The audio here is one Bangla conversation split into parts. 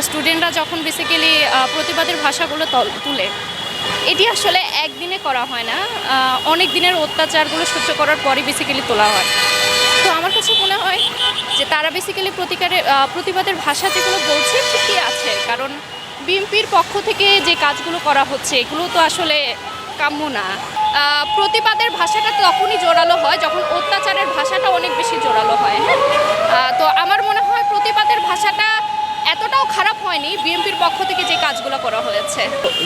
স্টুডেন্টরা যখন বেসিক্যালি প্রতিবাদের ভাষাগুলো তল- এটি আসলে একদিনে করা হয় না। অনেক দিনের অত্যাচারগুলো সহ্য করার পরই বেসিক্যালি তোলা হয়। তো আমার কাছে মনে হয় যে তারা বেসিক্যালি প্রতিকারে আহ, প্রতিবাদের ভাষা যেগুলো বলছে ঠিকই আছে। কারণ বিএনপির পক্ষ থেকে যে কাজগুলো করা হচ্ছে এগুলো তো আসলে কাম্য না। প্রতিবাদের ভাষাটা তখনই জোরালো হয় যখন অত্যাচারের ভাষাটা অনেক বেশি জোরালো হয় হ্যাঁ আহ, তো আমার মনে হয় প্রতিবাদের ভাষাটা এতটাও খারাপ হয়নি, বিএনপির পক্ষ থেকে যে কাজগুলো করা হয়েছে।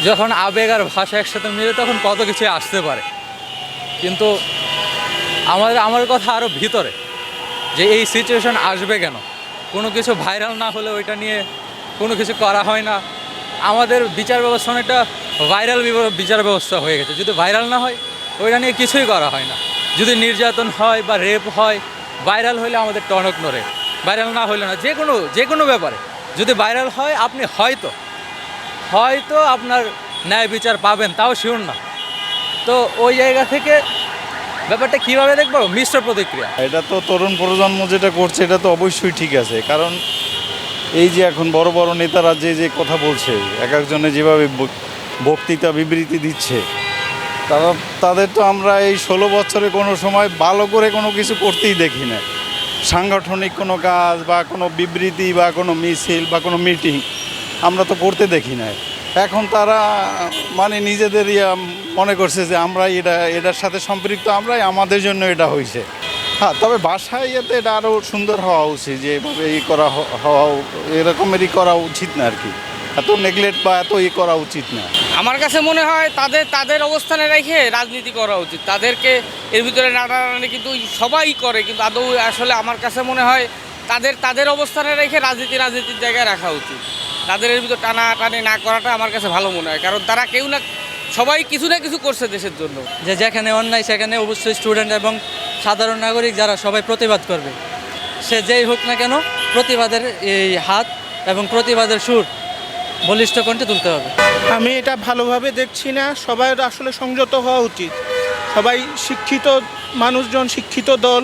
যখন আবেগ আর ভাষা একসাথে মিলে তখন কত কিছু আসতে পারে। কিন্তু আমাদের, আমার কথা আরও ভিতরে, যে এই সিচুয়েশন আসবে কেন? কোনো কিছু ভাইরাল না হলে ওইটা নিয়ে কোনো কিছু করা হয় না। আমাদের বিচার ব্যবস্থা অনেকটা ভাইরাল বিচার ব্যবস্থা হয়ে গেছে। যদি ভাইরাল না হয়, ওইটা নিয়ে কিছুই করা হয় না। যদি নির্যাতন হয় বা রেপ হয় ভাইরাল হলে আমাদের টনক নড়ে। ভাইরাল না হলে না, যে কোনো যে কোনো ব্যাপারে। যদি ভাইরাল হয়, আপনি হয়তো হয়তো আপনার ন্যায় বিচার পাবেন, তাও শিওর না। তো ওই জায়গা থেকে ব্যাপারটা কীভাবে দেখব? মিশ্র প্রতিক্রিয়া। এটা তো তরুণ প্রজন্ম যেটা করছে, এটা তো অবশ্যই ঠিক আছে। কারণ এই যে এখন বড় বড় নেতারা যে যে কথা বলছে, এক একজনে যেভাবে বক্তৃতা বিবৃতি দিচ্ছে, তারা, তাদের তো আমরা এই ষোলো বছরে কোনো সময় ভালো করে কোনো কিছু করতেই দেখি না। সাংগঠনিক কোনো কাজ বা কোনো বিবৃতি বা কোনো মিছিল বা কোনো মিটিং আমরা তো করতে দেখি না এখন তারা মানে নিজেদের ইয়া মনে করছে যে আমরা এটা, এটার সাথে সম্পৃক্ত, আমরাই আমাদের জন্য এটা হয়েছে হ্যাঁ তবে বাসায় ইয়েতে এটা আরও সুন্দর হওয়া উচিত যে এভাবে ই করা হওয়া, এরকমেরই করা উচিত না আর কি। এত নেগলেক্ট বা এত ই করা উচিত না। আমার কাছে মনে হয় তাদের তাদের অবস্থানে রেখে রাজনীতি করা উচিত। তাদেরকে এর ভিতরে নাড়ানাড়ি কিন্তু সবাই করে, কিন্তু আদৌ আসলে আমার কাছে মনে হয় তাদের তাদের অবস্থানে রেখে রাজনীতি, রাজনীতির জায়গায় রাখা উচিত। তাদের এর ভিতর টানা টানি না করাটা আমার কাছে ভালো মনে হয়, কারণ তারা কেউ না, সবাই কিছু না কিছু করছে দেশের জন্য। যে যেখানে অন্যায়, সেখানে অবশ্যই স্টুডেন্ট এবং সাধারণ নাগরিক যারা সবাই প্রতিবাদ করবে। সে যেই হোক না কেন, প্রতিবাদের এই হাত এবং প্রতিবাদের সুর বলিষ্ঠ কণ্ঠে তুলতে হবে। আমি এটা ভালোভাবে দেখছি না। সবার আসলে সংযত হওয়া উচিত। সবাই শিক্ষিত মানুষজন, শিক্ষিত দল,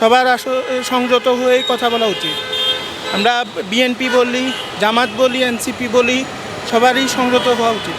সবার আসলে সংযত হয়েই কথা বলা উচিত। আমরা বিএনপি বলি, জামাত বলি, এনসিপি বলি, সবারই সংযত হওয়া উচিত।